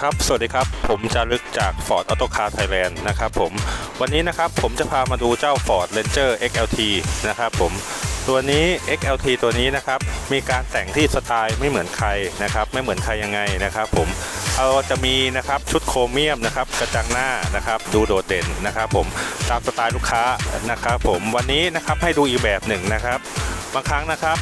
ครับ สวัสดีครับ ผมจารึกจาก Ford Auto Car Thailand นะครับผม วันนี้นะครับผมจะพามาดูเจ้า Ford Ranger XLT นะครับผม ตัวนี้ XLT ตัวนี้นะครับ มีการแต่งที่สไตล์ไม่เหมือนใครนะครับ ไม่เหมือนใครยังไงนะครับผมเอาจะมีนะครับชุดโครเมียมนะครับ กระจังหน้านะครับ ดูโดดเด่นนะครับผม ตามสไตล์ลูกค้านะครับผม วันนี้นะครับให้ดูอีกแบบหนึ่งนะครับ บางครั้งนะครับ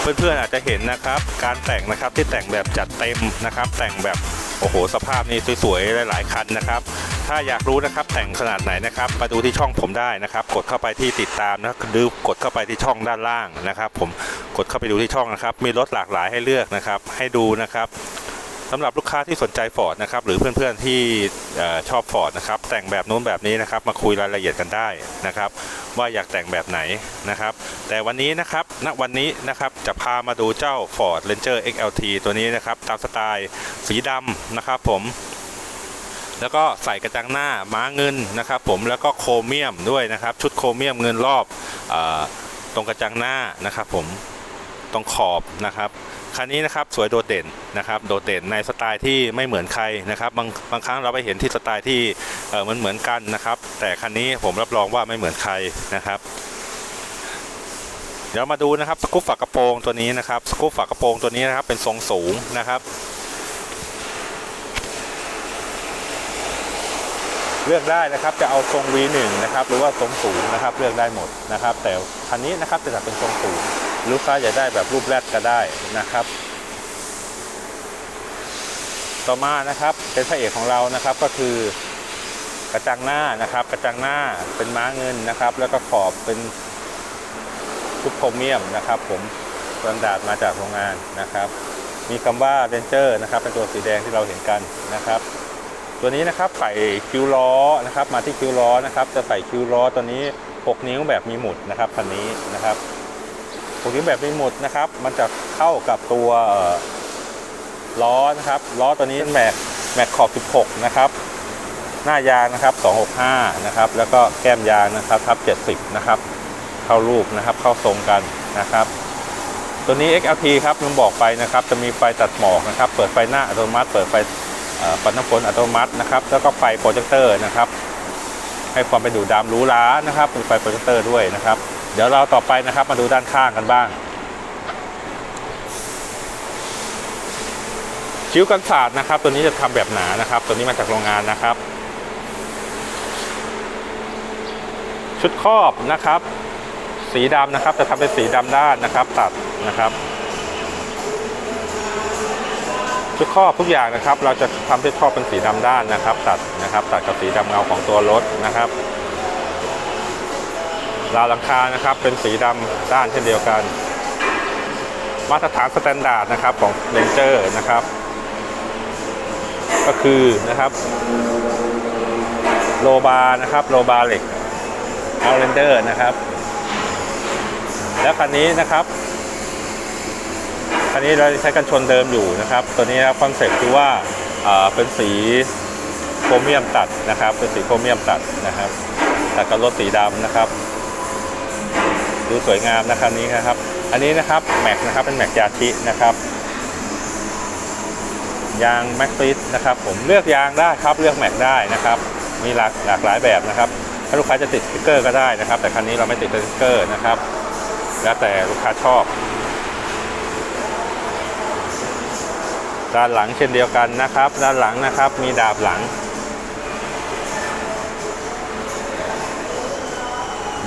เพื่อนๆอาจจะเห็นนะครับ การแต่งนะครับที่แต่งแบบจัดเต็มนะครับ แต่งแบบ โอ้โห สภาพนี่สวยๆหลายๆคันนะครับ ถ้าอยากรู้นะครับแต่งขนาดไหนนะครับ มาดูที่ช่องผมได้นะครับ กดเข้าไปที่ติดตามนะหรือกดเข้าไปที่ช่องด้านล่างนะครับ ผมกดเข้าไปดูที่ช่องนะครับ มีรถหลากหลายให้เลือกนะครับ ให้ดูนะครับสำหรับลูกค้าที่สนใจฟอร์ดนะครับหรือเพื่อนๆที่ชอบฟอร์ดนะครับแต่งแบบนู้นแบบนี้นะครับ มาคุยรายละเอียดกันได้นะครับ ว่าอยากแต่งแบบไหนนะครับ แต่วันนี้นะครับณวันนี้นะครับจะพามาดูเจ้า Ford Ranger XLT ตัวนี้นะครับ ตามสไตล์สีดำนะครับผมแล้วก็ใส่กระจังหน้าม้าเงินนะครับผมแล้วก็โครเมียมด้วยนะครับ ชุดโครเมียมเงินรอบอตรงกระจังหน้านะครับผมตรงขอบนะครับ คันนี้นะครับสวยโดดเด่นนะครับโดดเด่นในสไตล์ที่ไม่เหมือนใครนะครับบางบางครั้งเราไปเห็นที่สไตล์ที่เออมันเหมือนกันนะครับ แต่คันนี้ผมรับรองว่าไม่เหมือนใครนะครับ เดี๋ยวมาดูนะครับสกู๊ปฝากระโปรงตัวนี้นะครับสกู๊ปฝากระโปรงตัวนี้นะครับเป็นทรงสูงนะครับเลือกได้นะครับจะเอาทรง V1 นะครับหรือว่าทรงสูงนะครับเลือกได้หมดนะครับ แต่คันนี้นะครับจะจัดเป็นทรงสูง ลูกค้าอยากได้แบบรูปแรดก็ได้นะครับ ต่อมานะครับเป็นพระเอกของเรานะครับก็คือกระจังหน้านะครับ กระจังหน้าเป็นม้าเงินนะครับ แล้วก็ขอบเป็นชุดโครเมียมนะครับ ผมสแตนดาร์ดมาจากโรงงานนะครับ มีคำว่า Ranger นะครับ เป็นตัวสีแดงที่เราเห็นกันนะครับ ตัวนี้นะครับใส่คิวล้อนะครับ มาที่คิวล้อนะครับ จะใส่คิวล้อตัวนี้ 6 นิ้วแบบมีหมุดนะครับคันนี้นะครับ 6นิ้วแบบมีหมุดนะครับ มันจะเข้ากับตัวล้อนะครับล้อตัวนี้แม็กแม็กขอบ 16 นะครับ หน้ายางนะครับ 265 นะครับ แล้วก็แก้มยางนะครับทับ 70 นะครับ เข้ารูปนะครับเข้าทรงกันนะครับ ตัวนี้ XLT ครับมันบอกไปนะครับ จะมีไฟตัดหมอกนะครับ เปิดไฟหน้าอัตโนมัติ เปิดไฟปัดน้ำฝนอัตโนมัตินะครับ แล้วก็ไฟโปรเจคเตอร์นะครับ ให้ความเป็นดูดำหรูหรานะครับมีไฟโปรเจคเตอร์ด้วยนะครับ เดี๋ยวเราต่อไปนะครับมาดูด้านข้างกันบ้างคิ้วกันศาสตร์นะครับ ตัวนี้จะทำแบบหนานะครับ ตัวนี้มาจากโรงงานนะครับ ชุดครอบนะครับ สีดำนะครับ จะทำเป็นสีดำด้านนะครับ ตัดนะครับชุดครอบทุกอย่างนะครับ เราจะทำชุดครอบเป็นสีดำด้านนะครับ ตัดนะครับ ตัดกับสีดำเงาของตัวรถนะครับ ราวหลังคานะครับเป็นสีดำด้านเช่นเดียวกัน มาตรฐานสแตนดาร์ดนะครับของเ a นเจอร์นะครับ ก็คือนะครับโลบาร์นะครับโลบาร์เหล็กเอาเรนเดอร์นะครับ แล้วคันนี้นะครับคันนี้เราใช้กันชนเดิมอยู่นะครับ ตัวนี้นะคอนเซ็ปต์คือว่าอ่าเป็นสีโครเมียมตัดนะครับ เป็นสีโครเมียมตัดนะครับ ตัดกับรถสีดำนะครับ ดูสวยงามนะครับนี้นะครับ อันนี้นะครับแม็กนะครับเป็นแม็กยาชินะครับยางแม็กซิสนะครับผมเลือกยางได้ครับเลือกแม็กได้นะครับ มีหลากหลากหลายแบบนะครับ ถ้าลูกค้าจะติดสติ๊กเกอร์ก็ได้นะครับ แต่คันนี้เราไม่ติดสติ๊กเกอร์นะครับ แล้วแต่ลูกค้าชอบด้านหลังเช่นเดียวกันนะครับ ด้านหลังนะครับมีดาบหลัง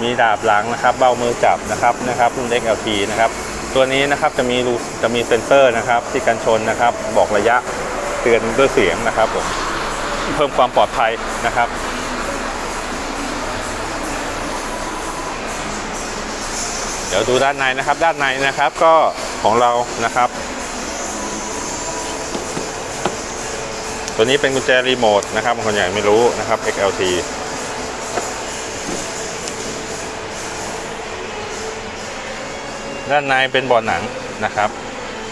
มีดาบหลังนะครับเบ้ามือจับนะครับนะครับรุ่น XLT นะครับตัวนี้นะครับจะมีรูจะมีเซ็นเซอร์นะครับที่กันชนนะครับบอกระยะเตือนด้วยเสียงนะครับผมเพิ่มความปลอดภัยนะครับเดี๋ยวดูด้านในนะครับ ด้านในนะครับก็ของเรานะครับ ตัวนี้เป็นกุญแจรีโมทนะครับบางคนยังไม่รู้นะครับ XLT ด้านในเป็นบอดหนังนะครับ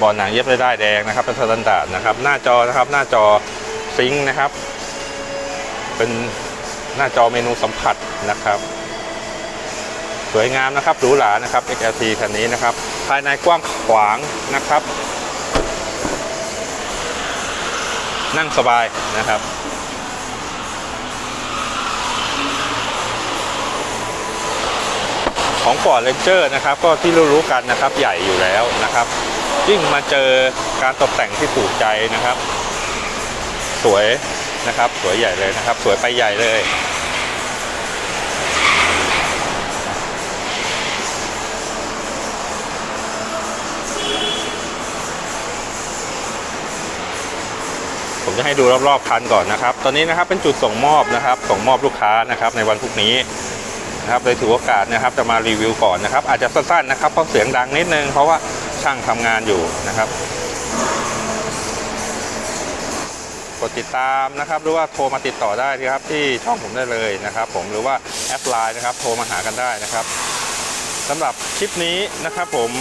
บอดหนังเย็บด้ได้แดงนะครับ เป็นสแตนดาร์ดนะครับ หน้าจอนะครับ หน้าจอซิงค์นะครับ เป็นหน้าจอเมนูสัมผัสนะครับ สวยงามนะครับหรูหรานะครับ XLT คันนี้นะครับ ภายในกว้างขวางนะครับ นั่งสบายนะครับ ของ Ford Ranger นะครับก็ที่รู้ๆกันนะครับใหญ่อยู่แล้วนะครับยิ่งมาเจอการตกแต่งที่ถูกใจนะครับ สวยนะครับสวยใหญ่เลยนะครับ สวยไปใหญ่เลยผมจะให้ดูรอบๆคันก่อนนะครับ ตอนนี้นะครับเป็นจุดส่งมอบนะครับ ส่งมอบลูกค้านะครับในวันพรุ่งนี้ นะครับเลยถือโอกาสนะครับจะมารีวิวก่อนนะครับ อาจจะสั้นๆนะครับเพราะเสียงดังนิดนึงเพราะว่าช่างทำงานอยู่นะครับ กดติดตามนะครับ หรือว่าโทรมาติดต่อได้ครับที่ช่องผมได้เลยนะครับ ผมหรือว่าแอปไลน์นะครับ โทรมาหากันได้นะครับสำหรับคลิปนี้นะครับ ผม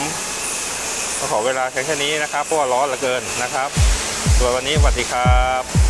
ก็ขอเวลาแค่แค่นี้นะครับเพราะว่าร้อนเหลือเกินนะครับส่วนวันนี้สวัสดีครับ